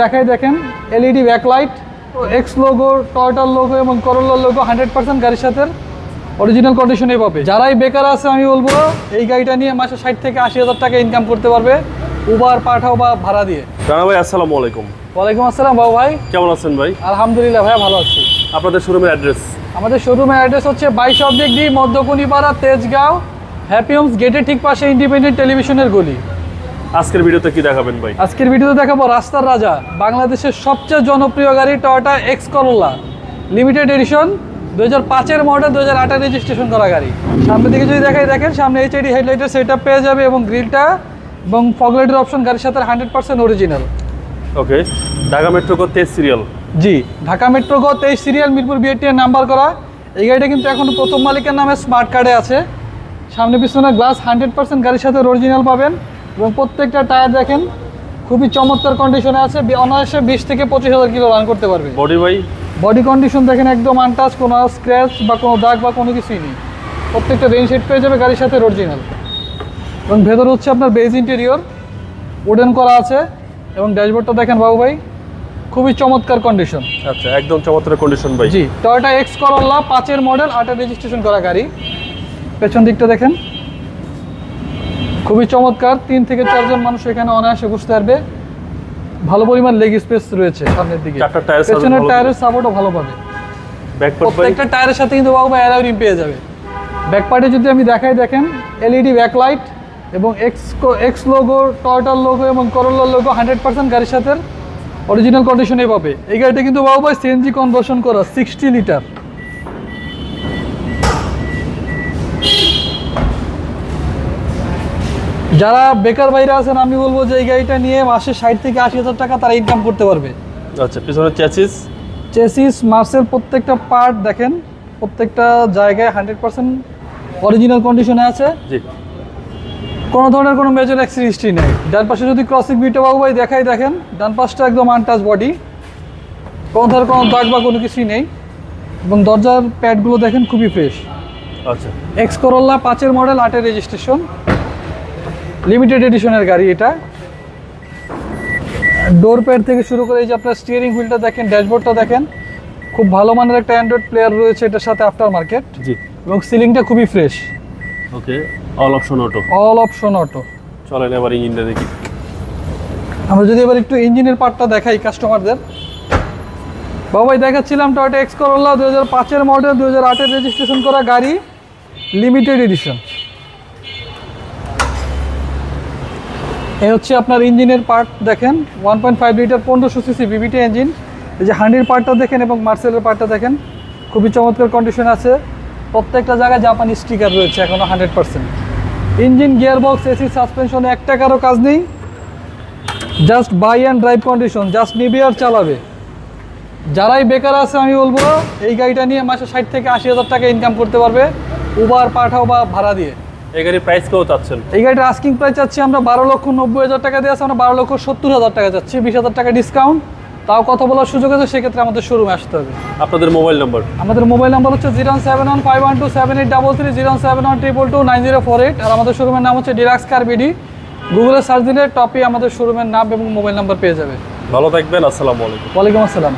দেখাই দেখেন LED backlight X logo টয়টার লোগো এবং করোলার লোগো হান্ড্রেড পার্সেন্ট গাড়ির সাথে অরিজিনাল কন্ডিশনে পাবে। যারাই বেকার আছে আমি বলব এই গাড়িটা নিয়ে মাসে ষাট থেকে আশি হাজার টাকা ইনকাম করতে পারবে উবার পাঠাও বা ভাড়া দিয়ে। রানা ভাই আসসালামু আলাইকুম। ওয়ালাইকুম আসসালাম বাবু ভাই। কেমন আছেন ভাই? আলহামদুলিল্লাহ ভাইয়া ভালো আছি। আপনাদের শোরুমের অ্যাড্রেস আমাদের শোরুমের অ্যাড্রেস হচ্ছে বাইশ অব্দিক D Madhyakunipara Tejgaon Happy Homes গেটের ঠিক পাশে ইন্ডিপেন্ডেন্ট টেলিভিশনের গলি। আজকের ভিডিওতে কি দেখাবেন ভাই? আজকের ভিডিওতে দেখাবো রাস্তার রাজা বাংলাদেশের সবচেয়ে জনপ্রিয় গাড়ি Toyota X Corolla limited edition দু হাজার পাঁচের মডেল দু হাজার আটের রেজিস্ট্রেশন করা গাড়ি। সামনের দিকে যদি দেখাই দেখেন সামনে এইচআইডি হেডলাইটের সেট পেয়ে যাবে এবং গ্রিলটা এবং ফগলাইটের অপশন গাড়ির সাথে hundred percent original okay Dhaka metro কো তেজ সিরিয়াল জি ঢাকা মেট্রো গ তেইশ সিরিয়াল মিরপুর বিএটি এর নাম্বার করা। এই গাড়িটা কিন্তু এখন প্রথম মালিকের নামে স্মার্ট কার্ডে আছে। সামনে পিছনে গ্লাস হান্ড্রেড পার্সেন্ট গাড়ির সাথে অরিজিনাল পাবেন। এবং প্রত্যেকটা টায়ার দেখেন খুবই চমৎকার কন্ডিশনে আছে। অনায়াসে বিশ থেকে পঁচিশ হাজার কিলো রান করতে পারবে। বডি ভাই? বডি কন্ডিশন দেখেন একদম আনটাচ কোনো স্ক্র্যাচ বা কোনো দাগ বা কোনো কিছুই নেই। প্রত্যেকটা রেইন শেড পেয়ে যাবে গাড়ির সাথে অরিজিনাল এবং ভেতর হচ্ছে আপনার বেজ ইন্টেরিয়র উডেন করা আছে। এবং ড্যাশবোর্ডটা দেখেন বাবু ভাই খুবই চমৎকার কন্ডিশন আচ্ছা একদম চমৎকার কন্ডিশন ভাই। জি টয়োটা এক্স করল্লা পাঁচের মডেল আটের রেজিস্ট্রেশন করা গাড়ি। পেছন দিকটা দেখেন। খুবই চমৎকার। তিন থেকে চারজন মানুষ এখানে অনায়াসে বসতে পারবে। ভালো পরিমাণ লেগ স্পেস রয়েছে সামনের দিকে। পেছনের টায়ারের সাপোর্টও ভালো পাবে। প্রত্যেকটা টায়ারের সাথে কিন্তু বাবু ভাই অ্যালাউ রিম পেয়ে যাবে। ব্যাক পার্টে যদি আমি দেখাই দেখেন এলইডি ব্যাকলাইট এবং এক্স এক্স লোগো টয়টার লোগো এবং করোলার লোগো হান্ড্রেড পার্সেন্ট গাড়ির সাথে অরিজিনাল কন্ডিশনে পাবে। এই গাড়িটা কিন্তু বাবু ভাই সিএনজি কনভার্সন করা সিক্সটি লিটার যারা বেকার বাইরে আছেন আমি বলব যে এই গাড়িটা নিয়ে মাসে ষাট থেকে আশি হাজার টাকা তারা ইনকাম করতে পারবে। আচ্ছা পিছনে চ্যাসিস চেসিস মার্সের প্রত্যেকটা পার্ট দেখেন প্রত্যেকটা জায়গায় হান্ড্রেড পার্সেন্ট অরিজিনাল কন্ডিশনে আছে। জি। কোনো ধরনের কোনো মেজর অ্যাক্সিড হিস্ট্রি নেই। ডান পাশে যদি ক্রসিং বিটা বাবু ভাই দেখাই দেখেন ডান পাশটা একদম আনটাচ বডি কোনো ধরনের কোনো দাগ বা কোনো কিছুই নেই। এবং দরজার প্যাডগুলো দেখেন খুবই ফ্রেশ আচ্ছা। এক্স করোলা পাঁচের মডেল আটের রেজিস্ট্রেশন লিমিটেড এডিশনের গাড়ি এটা। ডোর প্যাড থেকে শুরু করে এই যে আপনার স্টিয়ারিং হুইলটা দেখেন ড্যাশবোর্ডটা দেখেন খুব ভালো মানের একটা অ্যান্ড্রয়েড প্লেয়ার রয়েছে এটার সাথে আফটার মার্কেট জি। এবং সিলিংটা খুবই fresh okay all option auto all option auto চলেন এবার ইঞ্জিনটা দেখি। আমরা যদি এবার একটু ইঞ্জিনের পার্টটা দেখাই কাস্টমারদের বাবাই দেখাচ্ছিলাম টয়টা এক্স করোলা দু হাজার পাঁচের মডেল দু হাজার আটের রেজিস্ট্রেশন করা গাড়ি লিমিটেড এডিশন এই হচ্ছে আপনার ইঞ্জিনের পার্ট দেখেন ওয়ান পয়েন্ট ফাইভ লিটার পনেরোশো সিসি বিবিটি ইঞ্জিন এই যে হান্ডির পার্টটা দেখেন এবং মার্সেলের পার্টটা দেখেন, খুবই চমৎকার কন্ডিশন আছে। প্রত্যেকটা জায়গায় জাপানি স্টিকার রয়েছে এখনও hundred percent engine gearbox AC সাসপেনশনে এক টাকারও কাজ নেই। Just buy and drive condition just নিবে আর চালাবে। যারাই বেকার আছে, আমি বলব, এই গাড়িটা নিয়ে মাসে ষাট থেকে আশি হাজার টাকা ইনকাম করতে পারবে উবার পাঠাও বা ভাড়া দিয়ে। এই গাড়ির প্রাইস কেউ চাচ্ছেন? এই গাড়িটার আস্কিং প্রাইস চাচ্ছি আমরা বারো লক্ষ নব্বই হাজার টাকা দিয়ে আছে আমরা বারো লক্ষ সত্তর হাজার টাকা চাচ্ছি বিশ হাজার টাকা ডিসকাউন্ট তাও কথা বলার সুযোগ আছে সেক্ষেত্রে আমাদের শোরুমে আসতে হবে। আপনাদের মোবাইল নাম্বার আমাদের মোবাইল নাম্বার হচ্ছে zero seven one five one two seven eight double three zero seven one triple two nine zero four eight. আর আমাদের শোরুমের নাম হচ্ছে ডিলাক্স কার বিডি। গুগলে সার্চ দিলে টপে আমাদের শোরুমের নাম এবং মোবাইল নাম্বার পেয়ে যাবে। ভালো থাকবেন আসসালামু আলাইকুম। ওয়ালাইকুম আসসালাম।